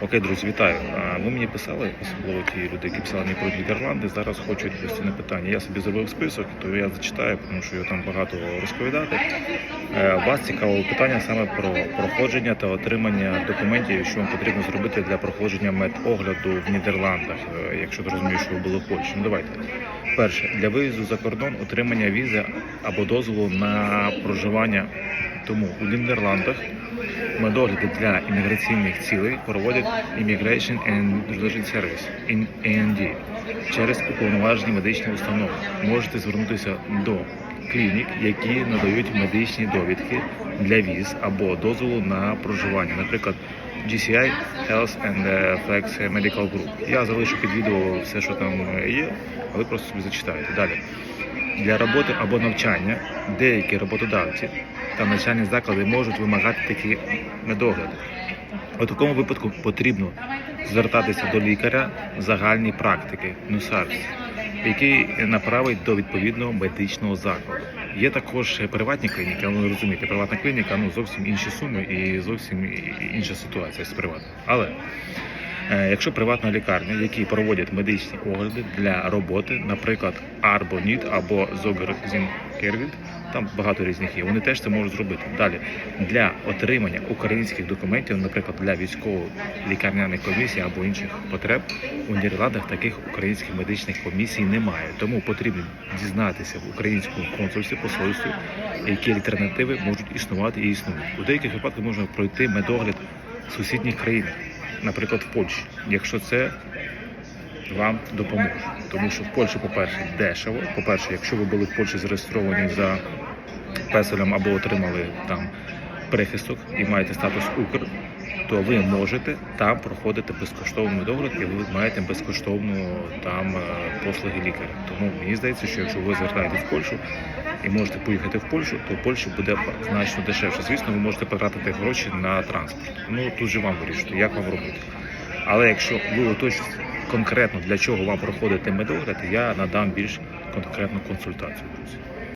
Окей, друзі, вітаю. Ви мені писали, особливо ті люди, які писали мені про Нідерланди, зараз хочуть постійне питання. Я собі зробив список, то я зачитаю, тому що я там багато розповідати. Е, Вас цікавило питання саме про проходження та отримання документів, що вам потрібно зробити для проходження медогляду в Нідерландах, е, якщо ти розумієш, що ви були в Польщі. Ну давайте. Перше, для виїзду за кордон отримання візи або дозволу на проживання. Тому у Нідерландах медогляди для імміграційних цілей проводять Immigration and Service in через уповноважені медичні установи. Можете звернутися до клінік, які надають медичні довідки для віз або дозволу на проживання, наприклад. GCI Health and Flex Medical Group. Я залишу під відео все, що там є, а ви просто собі зачитаєте. Далі. Для роботи або навчання деякі роботодавці та навчальні заклади можуть вимагати такі медогляди. У такому випадку потрібно звертатися до лікаря загальної практики НУСАРС, який направить до відповідного медичного закладу. Є також приватні клініки, але ви розумієте, приватна клініка ну зовсім інші суми і зовсім інша ситуація з приватною. Але Е, Якщо приватна лікарня, які проводять медичні огляди для роботи, наприклад, Арбоніт або Зогерзінкервіт, там багато різних є, вони теж це можуть зробити. Далі для отримання українських документів, наприклад, для військово-лікарняних комісій або інших потреб у Нідерландах таких українських медичних комісій немає. Тому потрібно дізнатися в українському консульстві посольстві, які альтернативи можуть існувати і існують. У деяких випадках можна пройти медогляд сусідніх країнах наприклад, в Польщі, якщо це вам допоможе. Тому що в Польщі, по-перше, дешево. По-перше, якщо ви були в Польщі зареєстровані за песелем або отримали там прихисток і маєте статус Укр, то ви можете там проходити безкоштовний догляд і ви маєте безкоштовну там е, послуги лікаря. Тому мені здається, що якщо ви звертаєтесь в Польщу і можете поїхати в Польщу, то в Польщі буде значно дешевше. Звісно, ви можете потратити гроші на транспорт. Ну тут же вам вирішити, як вам робити. Але якщо ви уточните конкретно для чого вам проходити медогляд, я надам більш конкретну консультацію.